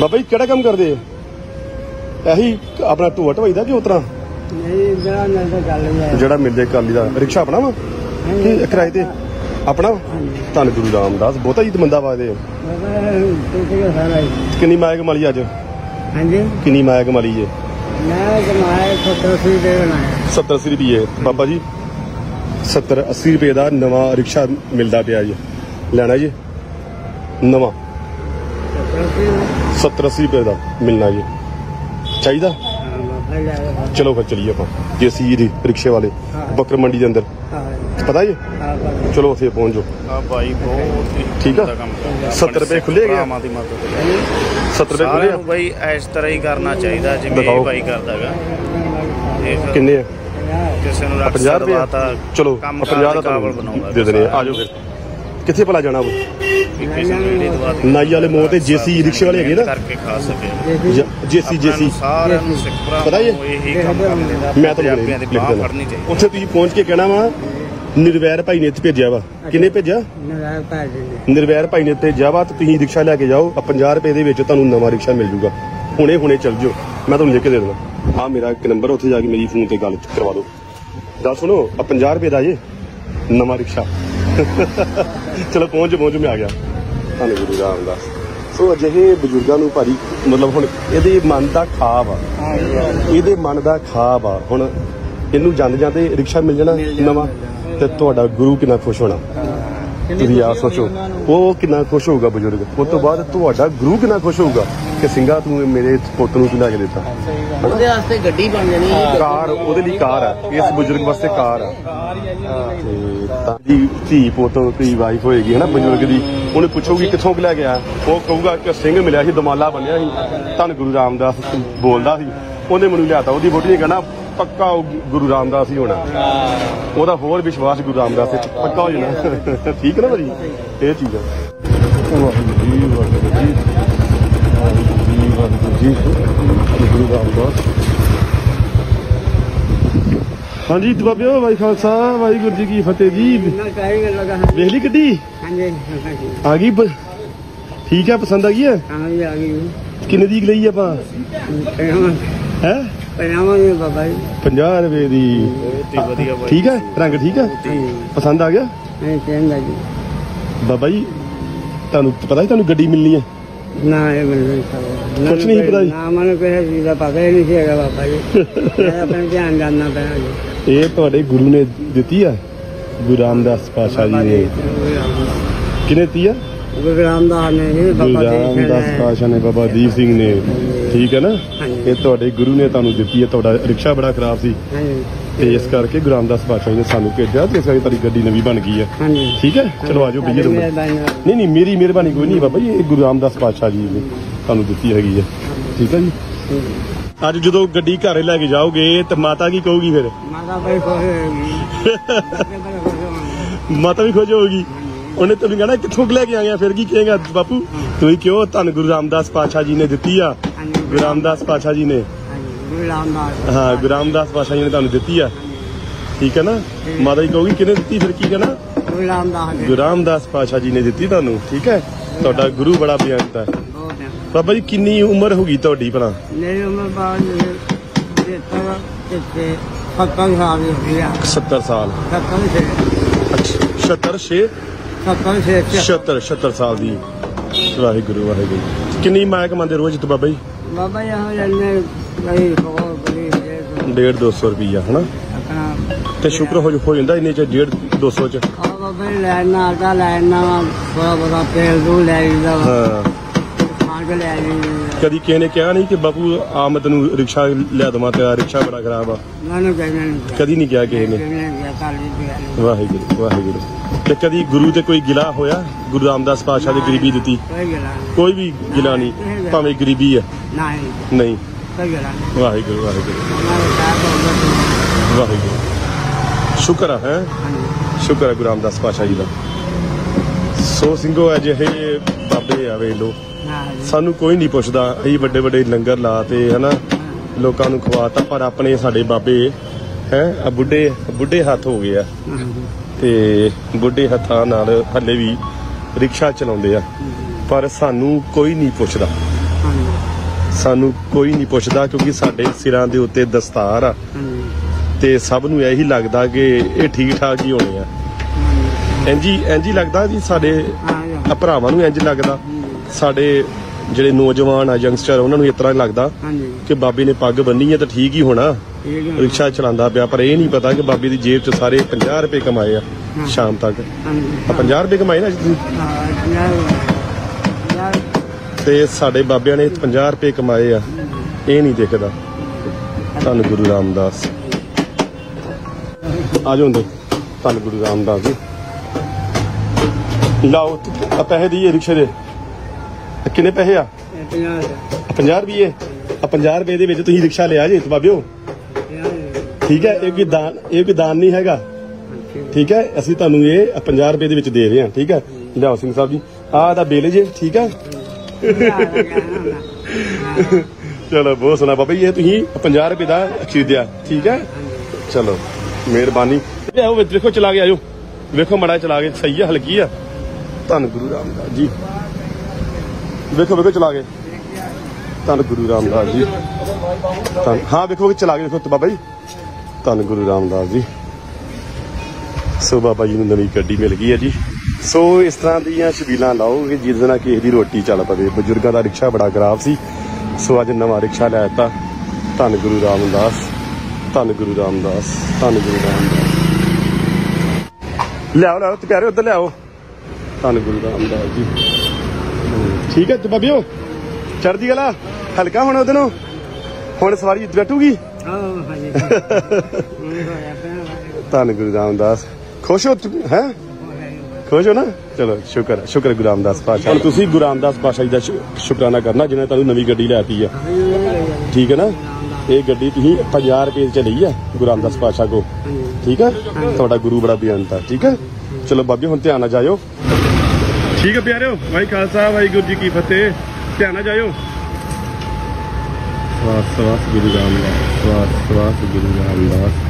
ਬਾਬਾ ਜੀ ਕਿਹੜਾ ਕੰਮ ਕਰਦੇ ਇਹੀ ਆਪਣਾ ਢੋਆ ਢਵਾਈ ਦਾ ਕਿ ਉਤਰਾ? ਨਹੀਂ ਜਿਹੜਾ ਨਾਲ ਤਾਂ ਗੱਲ ਹੀ ਹੈ। ਜਿਹੜਾ ਮਿਲਦੇ ਕਾਲੀ ਦਾ ਰਿਕਸ਼ਾ ਆਪਣਾ ਵਾ? ਕਿ ਕਿਰਾਏ ਤੇ? ਆਪਣਾ? ਧੰਨ ਗੁਰੂ ਰਾਮਦਾਸ ਬਹੁਤਾ ਹੀ ਮੰਦਾ ਵਾਦੇ ਕਿੰਨੀ ਮਾਇਆ ਕਮਾਲੀ ਅੱਜ? ਹਾਂਜੀ। ਕਿੰਨੀ ਮਾਇਆ ਕਮਾਲੀ ਜੇ? ਮੈਂ ਕਮਾਇਆ ਸੱਤਰ ਸੀ ਦੇ ਬਣਾਇਆ। 70 80 ਰੁਪਏ ਬਾਬਾ ਜੀ 70 80 ਰੁਪਏ ਦਾ ਨਵਾਂ ਰਿਕਸ਼ਾ ਮਿਲਦਾ ਪਿਆ ਜੀ। ਲੈਣਾ ਜੀ। ਨਵਾਂ। 70 80 ਰੁਪਏ ਦਾ ਮਿਲਣਾ ਜੀ। ਚਾਹੀਦਾ? ਚਲੋ ਫਿਰ ਚਲੀਏ ਆਪਾਂ ਦੇਸੀ ਰੀ- ਰਿਕਸ਼ੇ ਵਾਲੇ ਬੱਕਰ ਮੰਡੀ ਦੇ ਅੰਦਰ। ਪਤਾ ਜੀ? ਚਲੋ ਉੱਥੇ ਪਹੁੰਚ ਜਾਓ। ਆ ਭਾਈ ਬਹੁਤ ਠੀਕ ਆ? ਦਾ ਕੰਮ ਕਰਦਾ। 70 ਰੁਪਏ ਖੁੱਲੇ ਹੈਗੇ ਆ? ਭਰਾਵਾਂ ਦੀ ਮਦਦ ਲਈ। 70 ਰੁਪਏ ਖੁੱਲੇ ਆ? ਬਈ ਇਸ ਤਰ੍ਹਾਂ ਹੀ ਕਰਨਾ ਚਾਹੀਦਾ ਜਿਵੇਂ। ਇਹ ਭਾਈ ਕਰਦਾਗਾ ਕਿੰਨੇ ਆ? ਕਿਸੇ ਨੂੰ ਰੱਖ 50 ਰੁਪਏ? ਚਲੋ ਕੰਮ 50 ਦਾ ਦੇ ਦੇਣੇ ਆ ਜਾਓ ਫਿਰ। ਕਿੱਥੇ ਭਲਾ ਜਾਣਾ ਵਾ? ਕਿਸੇ ਨੂੰ ਜਿਹੜੀ ਦਵਾਤੀ ਨਾਈ ਵਾਲੇ ਮੋੜ ਤੇ ਜੇਸੀ ਰਿਕਸ਼ੇ ਵਾਲੇ ਹੈਗੇ ਨਾ। ਕਰਕੇ ਖਾ ਸਕੇ। ਜੇਸੀ ਜੇਸੀ। ਆਪਣਾ ਸਾਰਿਆਂ ਨੂੰ ਸਿੱਖ ਭਰਾਵਾਂ ਪਤਾ ਹੀ ਹੈ? ਨੂੰ ਇਹੀ ਕੰਮ ਕਰਨੇ। ਦਾ ਮੈਂ ਤਾਂ ਪੰਜਾਬੀਆਂ ਦੀ ਲਿਖ ਬਾਹ ਦੇਣਾ ਫੜਨੀ ਚਾਹੀਦੀ। ਉੱਥੇ ਤੁਸੀਂ ਪਹੁੰਚ ਕੇ ਕਹਿਣਾ ਵਾ ਨਿਰਵੈਰ ਭਾਈ ਨੇ ਇੱਥੇ ਭੇਜਿਆ ਵਾ। ਕਿੰਨੇ ਭੇਜਿਆ? ਨਰਾਇ ਪਾ ਦੇ ਨਿਰਵੈਰ ਭਾਈ ਨੇ ਭੇਜਿਆ ਵਾ ਤੇ ਤੁਸੀਂ ਰਿਕਸ਼ਾ ਲੈ ਕੇ ਜਾਓ ਆ 50 ਰੁਪਏ ਦੇ ਵਿੱਚ ਤੁਹਾਨੂੰ ਨਵਾਂ ਰਿਕਸ਼ਾ ਮਿਲ ਜੂਗਾ। ਹੁਣੇ ਹੁਣੇ ਚੱਲ ਜਿਓ। ਮੈਂ ਤੁਹਾਨੂੰ ਲਿਖ ਕੇ ਦੇ ਦੇਣਾ ਆ ਮੇਰਾ ਇੱਕ ਨੰਬਰ ਉੱਥੇ ਜਾ ਕੇ ਮੇਰੀ ਫੋਨ ਤੇ ਗੱਲ ਕਰਵਾ ਦਿਓ। ਗੱਲ ਸੁਣੋ ਆ 50 ਰੁਪਏ ਦਾ ਜੇ ਨਵਾਂ ਰਿਕਸ਼ਾ। ਚਲੋ ਪਹੁੰਚ ਪਹੁੰਚ ਮੈਂ ਆ ਗਿਆ। ਧੰਨ ਗੁਰੂ ਰਾਮਦਾਸ। ਸੋ ਅਜਿਹੇ ਬਜ਼ੁਰਗਾਂ ਨੂੰ ਭਾਰੀ ਮਤਲਬ ਹੁਣ ਇਹਦੇ ਮਨ ਦਾ ਖਾਬ ਆ। ਇਹਦੇ ਮਨ ਦਾ ਖਾਬ ਆ। ਹੁਣ ਇਹਨੂੰ ਜਾਂਦੇ ਜਾਂਦੇ ਰਿਕਸ਼ਾ ਮਿਲ ਜਾਣਾ ਨਵਾਂ ਤੇ ਤੁਹਾਡਾ ਗੁਰੂ ਕਿੰਨਾ ਖੁਸ਼ ਹੋਣਾ। ਤੁਸੀਂ ਆਪ ਸੋਚੋ। ਉਹ ਕਿੰਨਾ ਖੁਸ਼ ਹੋਊਗਾ ਬਜ਼ੁਰਗ। ਉਸ ਤੋਂ ਬਾਅਦ ਤੁਹਾਡਾ ਗੁਰੂ ਕਿੰਨਾ ਖੁਸ਼ ਹੋਊਗਾ ਕਿ ਸਿੰਘਾ ਤੂੰ ਮੇਰੇ ਪੁੱਤ ਨੂੰ ਕਿੰਨਾ ਕੇ ਦਿੱਤਾ। ਉਹਦੇ ਵਾਸਤੇ ਗੱਡੀ ਬਣ ਜਾਣੀ ਕਾਰ ਉਹਦੇ ਲਈ ਕਾਰ ਆ। ਇਸ ਬਜ਼ੁਰਗ ਵਾਸਤੇ ਕਾਰ ਆ। ਤੇ ਜੀ ਧੀ ਪੁੱਤ ਧੀ ਵਾਈਫ ਹੋਏਗੀ ਹਨਾ ਬਜ਼ੁਰਗ ਦੀ। ਉਹਨੇ ਪੁੱਛੋਗੀ ਕਿੱਥੋਂ ਲੈ ਕੇ ਆਇਆ। ਉਹ ਕਹੂਗਾ ਕਿ ਸਿੰਘ ਮਿਲਿਆ ਸੀ ਦਮਾਲਾ ਬੰਨਿਆ ਸੀ। ਧੰਨ ਗੁਰੂ ਰਾਮਦਾਸ ਬੋਲਦਾ ਸੀ। ਉਹਨੇ ਮੈਨੂੰ ਲਿਆਤਾ ਉਹਦੀ ਵੋਟੀ ਨੇ ਕਹਿਣਾ ਪੱਕਾ ਉਹ ਗੁਰੂ ਰਾਮਦਾਸ ਹੀ ਹੋਣਾ। ਉਹਦਾ ਹੋਰ ਵਿਸ਼ਵਾਸ ਗੁਰੂ ਰਾਮਦਾਸ ਤੇ ਪੱਕਾ ਹੋ ਜਾਣਾ। ਠੀਕ ਹੈ ਨਾ ਭਾਜੀ? ਇਹ ਚੀਜ਼ ਆ। ਵਾਹਿਗੁਰੂ ਜੀ ਵਾਹਿਗੁਰੂ ਜੀ ਵਾਹਿਗੁਰੂ ਜੀ ਵਾਹਿਗੁਰੂ ਜੀ ਗੁਰੂ ਰਾਮਦਾਸ ਹਾਂਜੀ ਦੁਆਬਿਓ ਵਾਹਿ ਖਾਲਸਾ ਵਾਹਿਗੁਰੂ ਜੀ ਕੀ ਫਤਿਹ ਜੀ। ਵੇਖ ਲਈ ਗੱਡੀ? ਹਾਂਜੀ ਆ ਗਈ ਠੀਕ ਹੈ ਪਸੰਦ ਆ ਗਈ ਹੈ? ਹਾਂ ਜੀ ਆ ਗਈ। ਕਿੰਨੇ ਦੀ ਲਈ ਆਪਾਂ? ਹੈ? ਪਜਾਮਾ ਜੀ ਬਾਬਾ ਜੀ। 50 ਰੁਪਏ ਦੀ। ਵਧੀਆ ਭਾਈ ਠੀਕ ਹੈ? ਰੰਗ ਠੀਕ ਹੈ? ਪਸੰਦ ਆ ਗਿਆ? ਨਹੀਂ ਕਹਿੰਦਾ ਜੀ। ਬਾਬਾ ਜੀ ਤੁਹਾਨੂੰ ਪਤਾ ਹੀ ਤੁਹਾਨੂੰ ਗੱਡੀ ਮਿਲਣੀ ਹੈ? ਨਾ ਇਹ ਮੈਨੂੰ ਕੁਛ ਨਹੀਂ ਪਤਾ ਜੀ? ਨਾ ਮੈਨੂੰ ਕਿਸੇ ਚੀਜ਼ ਦਾ ਪਤਾ ਹੀ ਨਹੀਂ ਸੀ ਹੈਗਾ ਬਾਬਾ ਜੀ। ਮੈਂ ਆਪਣੇ ਧਿਆਨ ਕਰਨਾ ਪੈਣਾ ਜੀ। ਇਹ ਤੁਹਾਡੇ ਗੁਰੂ ਨੇ ਦਿੱਤੀ ਆ ਗੁਰੂ ਰਾਮਦਾਸ ਪਾਸ਼ਾ ਜੀ ਨੇ। ਕਿਨੇ ਦਿੱਤੀ ਆ? ਗੁਰੂ ਰਾਮਦਾਸ ਨੇ ਜੀ ਗੁਰੂ ਬਾਬਾ ਜੀ ਰਾਮਦਾਸ ਪਾਸ਼ਾ ਨੇ ਬਾਬਾ ਦੀਪ ਸਿੰਘ ਨੇ। ਠੀਕ ਹੈ ਨਾ? ਹਾਂਜੀ। ਇਹ ਤੁਹਾਡੇ ਗੁਰੂ ਨੇ ਤੁਹਾਨੂੰ ਦਿੱਤੀ ਹੈ ਤੁਹਾਡਾ ਰਿਕਸ਼ਾ ਬੜਾ ਖਰਾਬ ਸੀ। ਹਾਂਜੀ। ਤੇ ਇਸ ਕਰਕੇ ਗੁਰੂ ਰਾਮਦਾਸ ਪਾਸ਼ਾ ਜੀ ਨੇ ਸਾਨੂੰ ਭੇਜਿਆ ਤੇ ਇਸ ਕਰਕੇ ਤੁਹਾਡੀ ਗੱਡੀ ਨਵੀਂ ਬਣ ਗਈ ਹੈ। ਹਾਂਜੀ। ਠੀਕ ਹੈ? ਚਲੋ ਆਜੋ ਬਈਏ ਨੰਬਰ ਮਿਹਰਬਾਨੀ ਨਾਲ। ਨਹੀਂ ਨਹੀਂ ਮੇਰੀ ਮਿਹਰਬਾਨੀ ਕੋਈ ਨਹੀਂ ਬਾਬਾ ਜੀ ਇਹ ਗੁਰੂ ਰਾਮਦਾਸ ਪਾਤਸ਼ਾਹ ਜੀ ਨੇ ਤੁਹਾਨੂੰ ਦਿੱਤੀ ਹੈਗੀ ਹੈ। ਠੀਕ ਹੈ ਜੀ? ਅੱਜ ਜਦੋਂ ਗੱਡੀ ਘਰੇ ਲੈ ਕੇ ਜਾਓਗੇ ਤੇ ਮਾਤਾ ਕੀ ਕਹੂਗੀ ਫਿਰ? ਮਾਤਾ ਬੜੇ ਖੁਸ਼ ਹੋਣਗੇ ਮਾਤਾ ਵੀ ਖੁਸ਼ ਹੋਊਗੀ? ਉਹਨੇ ਤੈਨੂੰ ਕਹਿਣਾ ਕਿੱਥੋਂ ਲੈ ਕੇ ਆਇਆ ਫਿਰ ਕੀ ਕਹੇਗਾ ਬਾਪੂ? ਤੁਸੀਂ ਕਿਉਂ ਤੁਹਾਨੂੰ ਗੁਰੂ ਰਾਮਦਾਸ ਪਾਤਸ਼ਾਹ ਜੀ ਨੇ ਦਿੱਤੀ ਆ? ਗੁਰੂ ਰਾਮਦਾਸ ਪਾਤਸ਼ਾਹ ਜੀ ਨੇ। ਹਾਂ ਗੁਰੂ ਰਾਮਦਾਸ ਪਾਤਸ਼ਾਹ ਜੀ ਨੇ ਤੁਹਾਨੂੰ ਦਿੱਤੀ ਆ। ਠੀਕ ਹੈ ਨਾ? ਮਾਤਾ ਜੀ ਕਹੂਗੀ ਕਿਹਨੇ ਦਿੱਤੀ? ਫਿਰ ਕੀ ਕਹਿਣਾ? ਗੁਰੂ ਰਾਮਦਾਸ ਗੁਰੂ ਰਾਮਦਾਸ ਜੀ ਨੇ ਦਿੱਤੀ ਤੁਹਾਨੂੰ। ਠੀਕ ਹੈ? ਤੁਹਾਡਾ ਗੁਰੂ ਬੜਾ ਬੇਅੰਤ ਹੈ ਹੈ ਬਾਬਾ ਜੀ ਕਿੰਨੀ ਉਮਰ ਹੋ ਗਈ ਤੁਹਾਡੀ ਭਲਾ? ਮੇਰੀ ਉਮਰ ਬਾਅਦ ਦੇ ਤਰ ਤੇ ਸੱਤਾਂ ਸਾਲ ਦੀ ਹੋਈ ਆ। 70 ਸਾਲ। ਸੱਤਾਂ ਦੇ ਅੱਛਾ 76 6 ਸੱਤਾਂ ਦੇ 76 76 ਸਾਲ ਦੀ ਵਾਹਿਗੁਰੂ ਵਾਹਿਗੁਰੂ। ਕਿੰਨੀ ਮਾਇਆ ਕਮਾਉਂਦੇ ਰੋਜ਼ ਤੋਂ ਬਾਬਾ ਜੀ? ਬਾਬਾ ਜੀ ਹੋ ਜਾਂਦੇ ਬਈ ਬਹੁਤ ਬੜੀ ਜੇ 1.5 200 ਰੁਪਈਆ ਹਨਾ? ਆਪਣਾ ਤੇ ਸ਼ੁਕਰ ਹੋ ਹੋ ਜਾਂਦਾ ਇੰਨੇ ਚ 1.5 200 ਚ? ਆ ਬਾਬਾ ਜੀ ਲੈਣਾ ਆਟਾ ਲੈਣਾ ਥੋੜਾ ਬਹੁਤਾ ਤੇਲ ਦੂ ਲੈ ਜਾਂਦਾ ਹਾਂ। ਕਦੀ ਕਿਸੇ ਨੇ ਕਿਹਾ ਨਹੀਂ ਕਿ ਬਾਪੂ ਆਮਦ ਨੂੰ ਰਿਕਸ਼ਾ ਲੈ ਦਵਾਂ ਤੇ ਰਿਕਸ਼ਾ ਬੜਾ ਖਰਾਬ ਆ? ਕਦੀ ਨਹੀਂ ਕਿਹਾ ਕਿਸੇ ਨੇ? ਵਾਹਿਗੁਰੂ ਵਾਹਿਗੁਰੂ। ਤੇ ਕਦੀ ਗੁਰੂ ਤੇ ਕੋਈ ਗਿਲਾ ਹੋਇਆ? ਗੁਰੂ ਰਾਮਦਾਸ ਪਾਤਸ਼ਾਹ ਦੀ ਗਰੀਬੀ ਦਿੱਤੀ। ਕੋਈ ਗੱਲ ਨਹੀਂ। ਕੋਈ ਵੀ ਗਿਲਾ ਨਹੀਂ। ਭਾਵੇਂ ਗਰੀਬੀ ਹੈ ਨਹੀਂ। ਨਹੀਂ। ਕੋਈ ਗੱਲ ਨਹੀਂ। ਵਾਹਿਗੁਰੂ ਵਾਹਿਗੁਰੂ। ਵਾਹਿਗੁਰੂ। ਸ਼ੁਕਰ ਹੈ? ਸ਼ੁਕਰ ਹੈ ਗੁਰੂ ਰਾਮਦਾਸ ਪਾਤਸ਼ਾਹ ਜੀ ਦਾ। ਸੋ ਸਿੰਘੋ ਅਜਿਹੇ ਬਾਬੇ ਆਵੇ ਲੋ ਸਾਨੂੰ ਕੋਈ ਨਹੀਂ ਪੁੱਛਦਾ। ਅਸੀਂ ਵੱਡੇ ਵੱਡੇ ਲੰਗਰ ਲਾਤੇ ਹਨਾ ਲੋਕਾਂ ਨੂੰ ਖਵਾਤਾ ਪਰ ਆਪਣੇ ਸਾਡੇ ਬਾਬੇ ਹੈ ਆ ਬੁੱਢੇ ਬੁੱਢੇ ਹੱਥ ਹੋ ਗਏ ਆ। ਤੇ ਬੁੱਢੇ ਹੱਥਾਂ ਨਾਲ ਹੱਲੇ ਵੀ ਰਿਕਸ਼ਾ ਚਲਾਉਂਦੇ ਆ। ਪਰ ਸਾਨੂੰ ਕੋਈ ਨਹੀਂ ਪੁੱਛਦਾ। ਸਾਨੂੰ ਕੋਈ ਨਹੀਂ ਪੁੱਛਦਾ ਕਿਉਂਕਿ ਸਾਡੇ ਸਿਰਾਂ ਦੇ ਉੱਤੇ ਦਸਤਾਰ ਆ। ਤੇ ਸਭ ਨੂੰ ਇਹੀ ਲੱਗਦਾ ਕਿ ਇਹ ਠੀਕ ਠਾਕ ਹੀ ਹੋਣੇ ਆ। ਇੰਜੀ ਇੰਜੀ ਲੱਗਦਾ ਜੀ ਸਾਡੇ ਭਰਾਵਾਂ ਨੂੰ ਇੰਜ ਲੱਗਦਾ। ਸਾਡੇ ਜਿਹੜੇ ਨੌਜਵਾਨ ਆ ਯੰਗਸਟਰ ਉਹਨਾਂ ਨੂੰ ਇਸ ਤਰ੍ਹਾਂ ਲੱਗਦਾ ਕਿ ਬਾਬੇ ਨੇ ਪੱਗ ਬੰਨੀ ਹੈ ਤਾਂ ਠੀਕ ਹੀ ਹੋਣਾ। ਰਿਕਸ਼ਾ ਚਲਾਉਂਦਾ ਪਿਆ ਪਰ ਇਹ ਨਹੀਂ ਪਤਾ ਕਿ ਬਾਬੇ ਦੀ ਜੇਬ 'ਚ ਸਾਰੇ 50 ਰੁਪਏ ਕਮਾਏ ਆ ਸ਼ਾਮ ਤੱਕ। ਆ 50 ਰੁਪਏ ਕਮਾਏ ਨਾ ਅੱਜ ਤੁਸੀਂ? ਤੇ ਸਾਡੇ ਬਾਬਿਆਂ ਨੇ 50 ਰੁਪਏ ਕਮਾਏ ਆ। ਇਹ ਨਹੀਂ ਦਿਖਦਾ। ਧੰਨ ਗੁਰੂ ਰਾਮਦਾਸ। ਆ ਜਾਓ ਹੁੰਦੇ ਧੰਨ ਗੁਰੂ ਰਾਮਦਾਸ ਜੀ। ਲਾਓ ਆ ਪੈਸੇ ਦੀਏ ਰਿਕਸ਼ੇ ਦੇ। ਕਿੰਨੇ ਪੈਸੇ ਆ? ਇਹ ਪੰਜਾਹ ਆਹ 50 ਰੁਪਏ। ਆ 50 ਰੁਪਏ ਦੇ ਵਿੱਚ ਤੁਸੀਂ ਰਿਕਸ਼ਾ ਲਿਆ ਜੇ ਬਾਬਿਓ। ਯਾਰ ਠੀਕ ਹੈ, ਇਹ ਕੋਈ ਦਾਨ ਇਹ ਕੋਈ ਦਾਨ ਨਹੀਂ ਹੈਗਾ। ਠੀਕ ਹੈ, ਅਸੀਂ ਤੁਹਾਨੂੰ ਇਹ 50 ਰੁਪਏ ਦੇ ਵਿੱਚ ਦੇ ਰਹੇ ਹਾਂ, ਠੀਕ ਹੈ। ਲਿਆਓ ਸਿੰਘ ਸਾਹਿਬ ਜੀ। ਆਹ ਦਾ ਬਿੱਲ ਜੇ, ਠੀਕ ਹੈ। ਚਲੋ, ਬਹੁਤ ਸੋਹਣਾ ਬਾਬਾ ਜੀ, ਇਹ ਤੁਸੀਂ 50 ਰੁਪਏ ਦਾ ਖਰੀਦਿਆ, ਠੀਕ ਹੈ। ਚਲੋ, ਮਿਹਰਬਾਨੀ। ਲਿਆਓ ਵਿੱਚ ਵੇਖੋ ਚਲਾ ਕੇ ਆਜੋ ਵੇਖੋ, ਮੜਾ ਚਲਾ ਕੇ, ਸਹੀ ਆ, ਹਲਕੀ ਆ। ਧੰਨ ਗੁਰੂ ਰਾਮਦਾਸ ਜੀ। ਵੇਖੋ ਵੇਖੋ, ਚਲਾ ਕੇ। ਧੰਨ ਗੁਰੂ ਰਾਮਦਾਸ ਜੀ। ਹਾਂ, ਵੇਖੋ ਵੇਖੋ, ਚਲਾ ਕੇ ਵੇਖੋ, ਬਾਬਾ ਜੀ। ਧੰਨ ਗੁਰੂ ਰਾਮਦਾਸ ਜੀ। ਸੋ ਬਾਬਾ ਜੀ ਨੂੰ ਨਵੀਂ ਗੱਡੀ ਮਿਲ ਗਈ ਹੈ ਜੀ। ਸੋ ਇਸ ਤਰ੍ਹਾਂ ਦੀਆਂ ਛਬੀਲਾਂ ਲਾਓਗੇ ਜਿਹਦੇ ਨਾਲ ਕਿਸੇ ਦੀ ਰੋਟੀ ਚੱਲ ਪਵੇ। ਬਜ਼ੁਰਗਾਂ ਦਾ ਰਿਕਸ਼ਾ ਬੜਾ ਖਰਾਬ ਸੀ। ਸੋ ਅੱਜ ਨਵਾਂ ਰਿਕਸ਼ਾ ਲੈ ਦਿੱਤਾ। ਧੰਨ ਗੁਰੂ ਰਾਮਦਾਸ, ਧੰਨ ਗੁਰੂ ਰਾਮਦਾਸ, ਧੰਨ ਗੁਰੂ ਰਾਮਦਾਸ। ਲਿਆਓ ਲਿਆਓ ਤੇ ਪਿਆਰੇ ਉੱਧਰ ਲਿਆਓ। ਧੰਨ ਗੁਰੂ ਰਾਮਦਾਸ ਜੀ। ਠੀਕ ਹੈ ਤੇ ਬਾਬਿਓ ਚੜਦੀ ਗਲਾ ਹਲਕਾ ਹੁਣ ਉਹਦੇ ਨੂੰ ਹੁਣ ਸਵਾਰੀ ਬੈਠੂਗੀ। ਹਾਂ ਧੰਨ ਗੁਰੂ ਰਾਮਦਾਸ। ਖੁਸ਼ ਹੋ ਹੈ? ਖੁਸ਼ ਹੋ ਨਾ? ਚਲੋ ਸ਼ੁਕਰ ਹੈ, ਸ਼ੁਕਰ ਹੈ ਗੁਰੂ ਰਾਮਦਾਸ ਪਾਸ਼ਾ ਹੁਣ ਤੁਸੀਂ ਗੁਰੂ ਰਾਮਦਾਸ ਪਾਸ਼ਾ ਜੀ ਦਾ ਸ਼ੁਕਰਾਨਾ ਕਰਨਾ ਜਿਹਨੇ ਤੁਹਾਨੂੰ ਨਵੀਂ ਗੱਡੀ ਲੈਤੀ ਆ। ਠੀਕ ਹੈ ਨਾ? ਇਹ ਗੱਡੀ ਤੁਸੀਂ 50 ਰੁਪਏ ਚ ਲਈ ਆ ਗੁਰੂ ਰਾਮਦਾਸ ਪਾਸ਼ਾ ਕੋ ਠੀਕ ਹੈ? ਤੁਹਾਡਾ ਗੁਰੂ ਬੜਾ ਬੇਅੰਤ ਆ ਠੀਕ ਹੈ? ਚਲੋ ਬਾਬੀ ਹੁਣ ਧਿਆਨ ਨਾਲ ਜਾਇਓ। ਠੀਕ ਹੈ ਪਿਆਰਿਓ ਵਾਹਿ ਖਾਲਸਾ ਵਾਹਿਗੁਰੂ ਜੀ ਕੀ ਫਤਿਹ। ਧਿਆਨ ਨਾਲ ਜਾਇਓ। ਸਵਾਸ ਸਵਾਸ ਗੁਰੂ ਰਾਮਦਾਸ ਸਵਾਸ ਸਵਾਸ ਗੁਰੂ ਰਾਮਦਾਸ